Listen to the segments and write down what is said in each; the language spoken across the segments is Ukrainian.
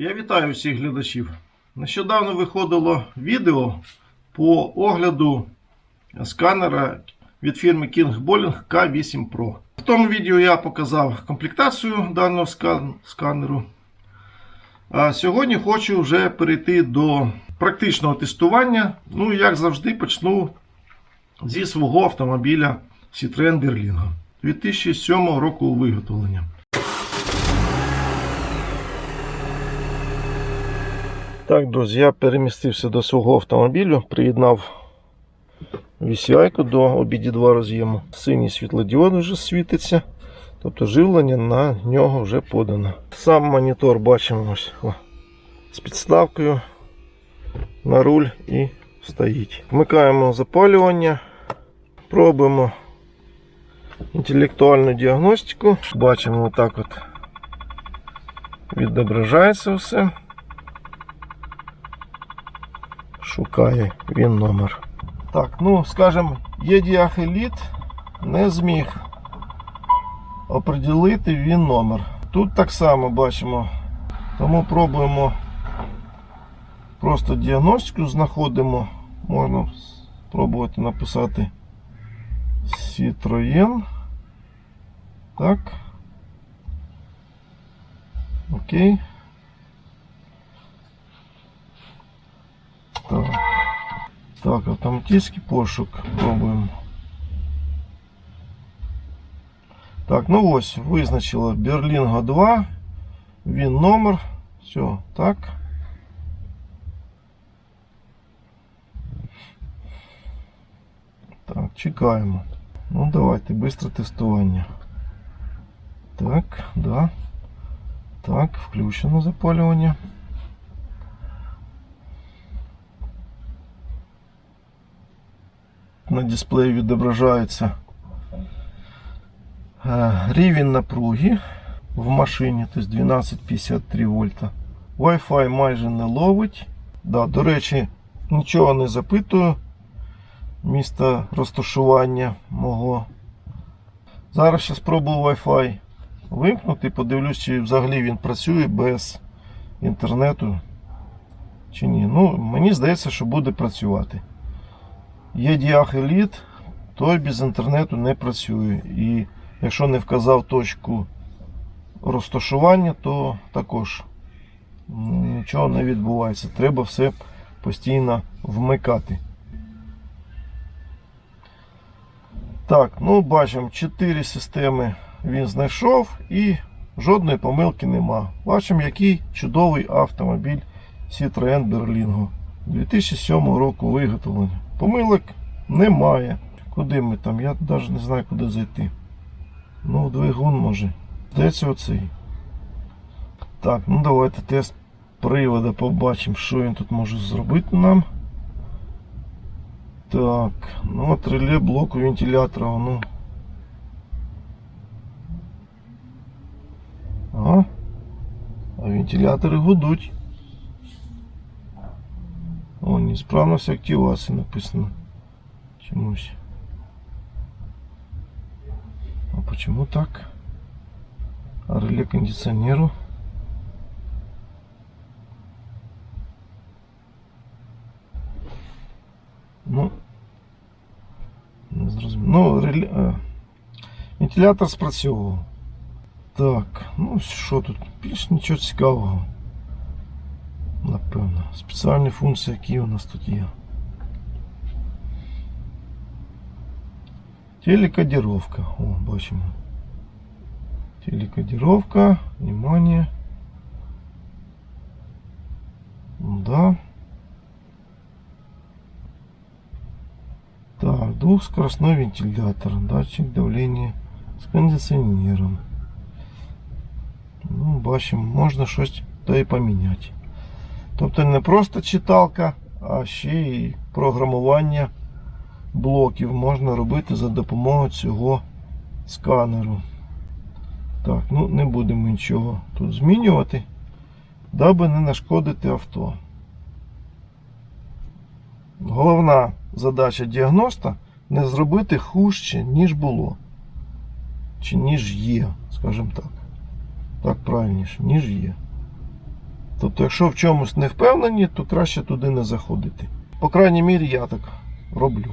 Я вітаю всіх глядачів. Нещодавно виходило відео по огляду сканера від фірми King Bowling K8 Pro. В тому відео я показав комплектацію даного скан- сканеру. А сьогодні хочу вже перейти до практичного тестування. Ну, як завжди, почну зі свого автомобіля Citroen Berlingo 2007 року виготовлення. Так, друзі, я перемістився до свого автомобілю, приєднав VCI до обіді 2 роз'єму. Синій світлодіод вже світиться, тобто живлення на нього вже подано. Сам монітор бачимо ось о, з підставкою на руль і стоїть. Вмикаємо запалювання, пробуємо інтелектуальну діагностику. Бачимо отак от відображається все. Шукає він номер. Так, ну скажімо, Єдіах Еліт не зміг оприділити він номер. Тут так само бачимо. Тому пробуємо просто діагностику знаходимо. Можна спробувати написати Citroën. Так. Окей. Так. Так, автоматический пошук пробуємо. Так, ну ось, визначила Берлінго 2. Він номер. Все, так. Так, чекаємо. Ну давайте, быстро тестування. Так, да. Так, включено запалювання. На дисплеї відображається е, рівень напруги в машині, тобто 12,53 вольта. Wi-Fi майже не ловить. Да, до речі, нічого не запитую. Місто розташування мого. Зараз ще спробую Wi-Fi вимкнути, подивлюсь, чи взагалі він працює без інтернету. Чи ні. Ну, мені здається, що буде працювати. Є діах еліт, той без інтернету не працює. І якщо не вказав точку розташування, то також нічого не відбувається. Треба все постійно вмикати. Так, ну бачимо, 4 системи він знайшов і жодної помилки нема. Бачимо, який чудовий автомобіль Citroen Berlingo 2007 року виготовлення. Помилок немає. Куди ми там? Я навіть не знаю, куди зайти. Ну, двигун може. Здається оцей. Так, ну давайте тест привода побачимо, що він тут може зробити нам. Так, ну от реле блоку вентилятора, ну. А? А вентилятори гудуть. О, неисправность активации написано. Чомусь. А почему так? А реле кондиционеру? Ну, не зрозумів. Ну, реле... а, вентилятор спрацьовував. Так, ну що тут? Більш нічого цікавого. Напевно. Спеціальні функції, які у нас тут є. Телекодировка. О, бачимо. Телекодировка. Внимание. Да. Так, двухскоростной вентилятор. Датчик давления с кондиционером. Ну, бачимо, можна щось та й поміняти. Тобто не просто читалка, а ще й програмування блоків можна робити за допомогою цього сканеру. Так, ну не будемо нічого тут змінювати, даби не нашкодити авто. Головна задача діагноста не зробити хужче, ніж було. Чи ніж є, скажімо так. Так правильніше, ніж є. Тобто, якщо в чомусь не впевнені, то краще туди не заходити. По крайній мірі, я так роблю.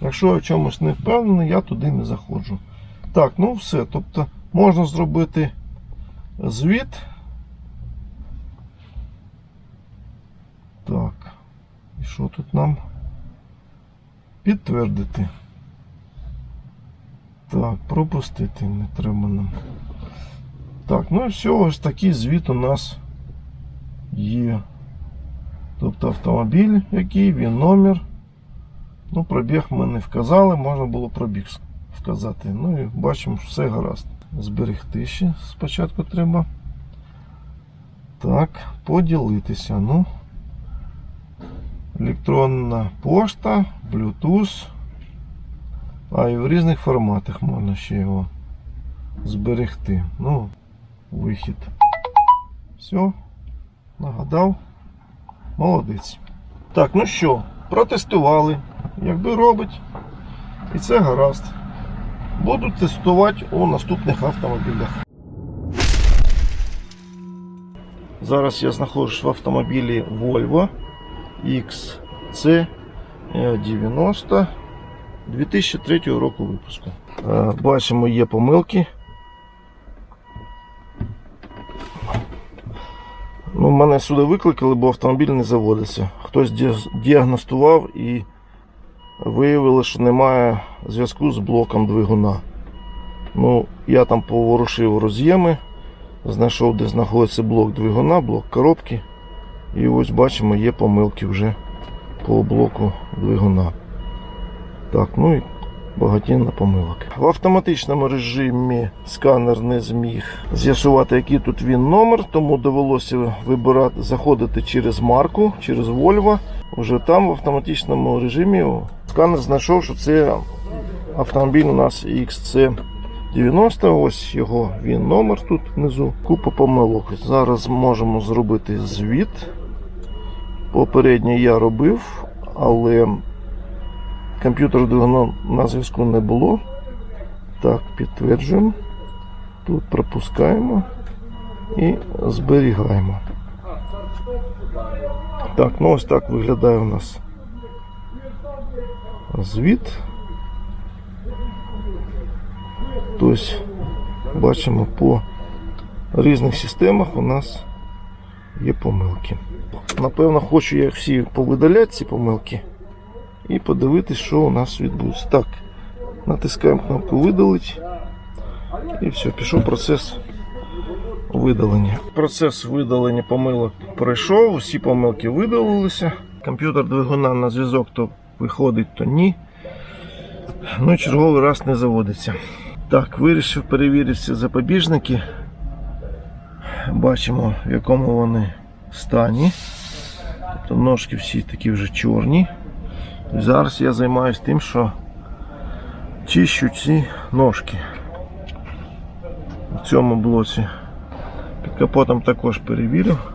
Якщо я в чомусь не впевнений, я туди не заходжу. Так, ну все. Тобто можна зробити звіт. Так. І що тут нам? Підтвердити. Так, пропустити не треба нам. Так, ну і все, ось такий звіт у нас є. Тобто автомобіль, який, він номер. Ну, пробіг ми не вказали, можна було пробіг вказати. Ну і бачимо, що все гаразд. Зберегти ще спочатку треба. Так, поділитися. Ну, електронна пошта, Bluetooth. А і в різних форматах можна ще його зберегти. Ну, вихід. Все, нагадав. Молодець. Так, ну що, протестували. Якби робить. І це гаразд. Буду тестувати у наступних автомобілях. Зараз я знаходжусь в автомобілі Volvo XC90 2003 року випуску. Е, Бачимо, є помилки. Ну, мене сюди викликали, бо автомобіль не заводиться. Хтось діагностував і виявили, що немає зв'язку з блоком двигуна. Ну, я там поворушив роз'єми, знайшов, де знаходиться блок двигуна, блок коробки. І ось бачимо, є помилки вже по блоку двигуна. Так, ну і багатінна помилок. В автоматичному режимі сканер не зміг з'ясувати, який тут він номер, тому довелося вибирати, заходити через марку, через Volvo. Уже там в автоматичному режимі сканер знайшов, що це автомобіль у нас XC90. Ось його він номер тут внизу. Купа помилок. Зараз можемо зробити звіт. Попередньо я робив, але комп'ютер двигуна на зв'язку не було. Так, підтверджуємо. Тут пропускаємо і зберігаємо. Так, ну ось так виглядає у нас звіт. Тобто, бачимо по різних системах у нас є помилки. Напевно, хочу я всі повидаляти ці помилки і подивитися, що у нас відбудеться. Так, натискаємо кнопку видалити. І все, пішов процес видалення. Процес видалення помилок пройшов, всі помилки видалилися. Комп'ютер двигуна на зв'язок то виходить, то ні. Ну і черговий раз не заводиться. Так, вирішив перевірити запобіжники. Бачимо, в якому вони стані. Тобто ножки всі такі вже чорні. Зараз я займаюся тим, що чищу ці ножки. В цьому блоці під капотом також перевірив.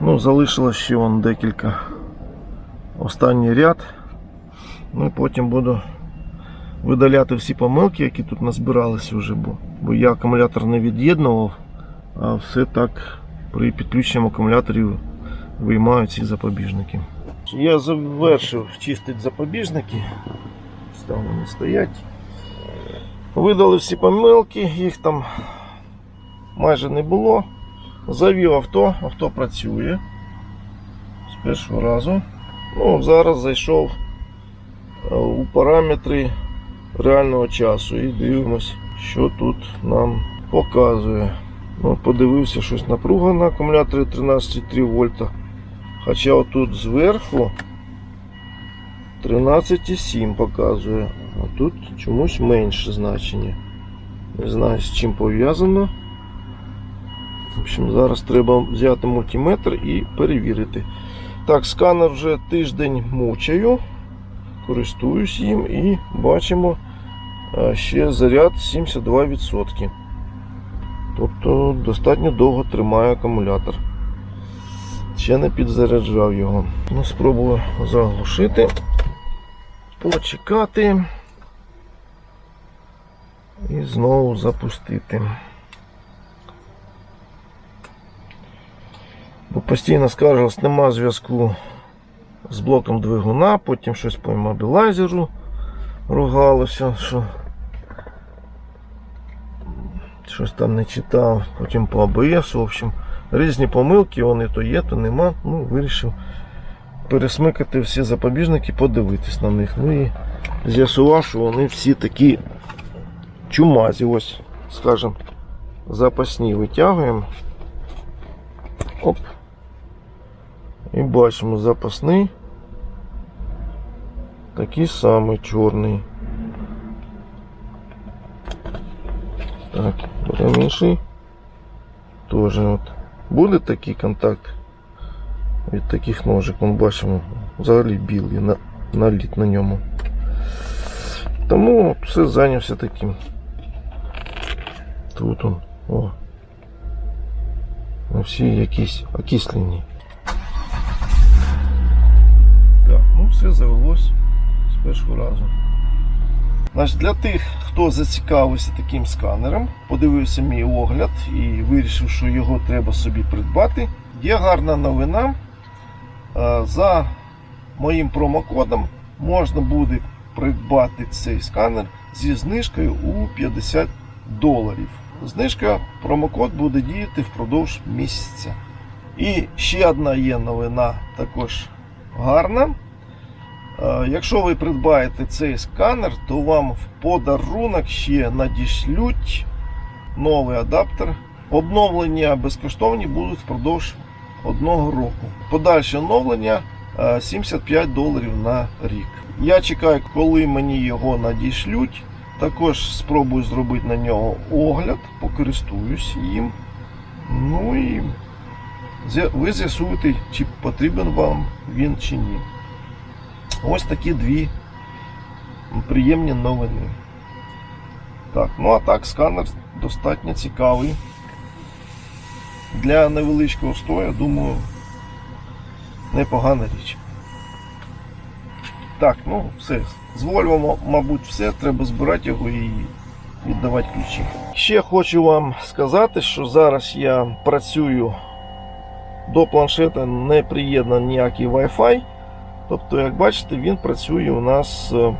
Ну, залишилось ще вон декілька останній ряд. Ну і потім буду видаляти всі помилки, які тут назбиралися вже, бо, бо я акумулятор не від'єднував, а все так при підключеному акумуляторі виймаю ці запобіжники. Я завершив чистити запобіжники. Там вони стоять. Видали всі помилки, їх там майже не було. Завів авто, авто працює з першого разу. Ну, зараз зайшов е, у параметри реального часу і дивимось, що тут нам показує. Ну, подивився щось напруга на акумуляторі 13,3 вольта. Хоча отут зверху 13,7 показує, а тут чомусь менше значення. Не знаю з чим пов'язано. В общем, зараз треба взяти мультиметр і перевірити. Так, сканер вже тиждень мучаю, користуюсь їм і бачимо ще заряд 72%. Тобто достатньо довго тримає акумулятор. Ще не підзаряджав його. Ну, спробую заглушити, почекати і знову запустити. Бо Постійно скаржилось, нема зв'язку з блоком двигуна, потім щось по іммобілайзеру ругалося, що щось там не читав, потім по АБС, в общем, різні помилки, вони то є, то нема. Ну, вирішив пересмикати всі запобіжники, подивитись на них. Ну і з'ясував, що вони всі такі чумазі. Ось, скажімо, запасні витягуємо. Оп. І бачимо запасний. Такий самий чорний. Так, беремо інший. Тоже от. Буде такий контакт від таких ножик, ми бачимо, взагалі білий на, наліт на ньому. Тому все зайнявся таким. Тут он. О. Ну, всі якісь окислені. Так, ну все завелось з першого разу. Значить, для тих, хто зацікавився таким сканером, подивився мій огляд і вирішив, що його треба собі придбати. Є гарна новина. Е, За моїм промокодом можна буде придбати цей сканер зі знижкою у 50 доларів. Знижка, промокод буде діяти впродовж місяця. І ще одна є новина, також гарна. Е, Якщо ви придбаєте цей сканер, то вам в подарунок ще надішлють новий адаптер. Обновлення безкоштовні будуть впродовж одного року. Подальше оновлення е, 75 доларів на рік. Я чекаю, коли мені його надішлють. Також спробую зробити на нього огляд, покористуюсь їм. Ну і ви з'ясуєте, чи потрібен вам він чи ні. Ось такі дві приємні новини. Так, ну а так, сканер достатньо цікавий. Для невеличкого стою, думаю, непогана річ. Так, ну все. З Volvo, мабуть, все. Треба збирати його і віддавати ключі. Ще хочу вам сказати, що зараз я працюю до планшета не приєднаний ніякий Wi-Fi. Тобто, як бачите, він працює у нас е,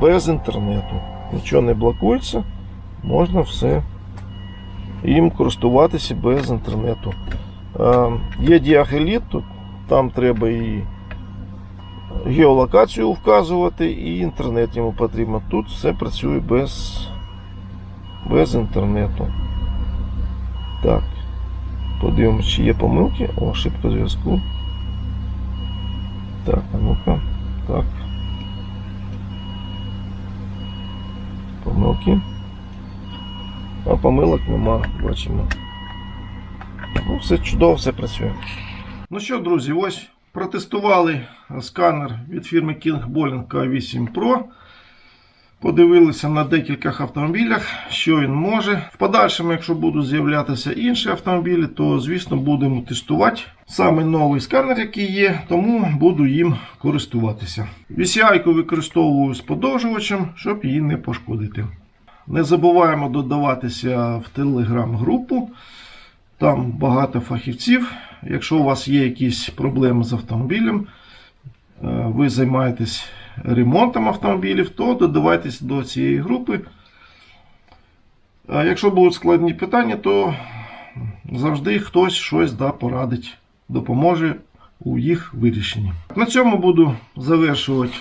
без інтернету. Нічого не блокується, можна все їм користуватися без інтернету. Е, Є діагеліт, там треба і геолокацію вказувати, і інтернет йому потрібно. Тут все працює без, без інтернету. Так, подивимося, чи є помилки. О, ошибка зв'язку. Так, а ну-ка. Так. Помилки. А помилок нема, бачимо. Ну, все чудово, все працює. Ну що, друзі, ось протестували сканер від фірми King Bowling K8 Pro. Подивилися на декількох автомобілях, що він може. В подальшому, якщо будуть з'являтися інші автомобілі, то, звісно, будемо тестувати саме новий сканер, який є, тому буду їм користуватися. VCI-ку використовую з подовжувачем, щоб її не пошкодити. Не забуваємо додаватися в телеграм-групу. Там багато фахівців. Якщо у вас є якісь проблеми з автомобілем, е, ви займаєтесь ремонтом автомобілів, то додавайтесь до цієї групи. Якщо будуть складні питання, то завжди хтось щось да, порадить, допоможе у їх вирішенні. На цьому буду завершувати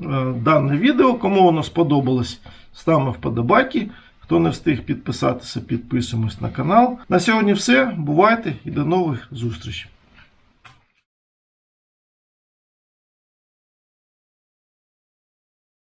е, дане відео. Кому воно сподобалось, ставимо вподобайки. Хто не встиг підписатися, підписуємось на канал. На сьогодні все. Бувайте і до нових зустрічей.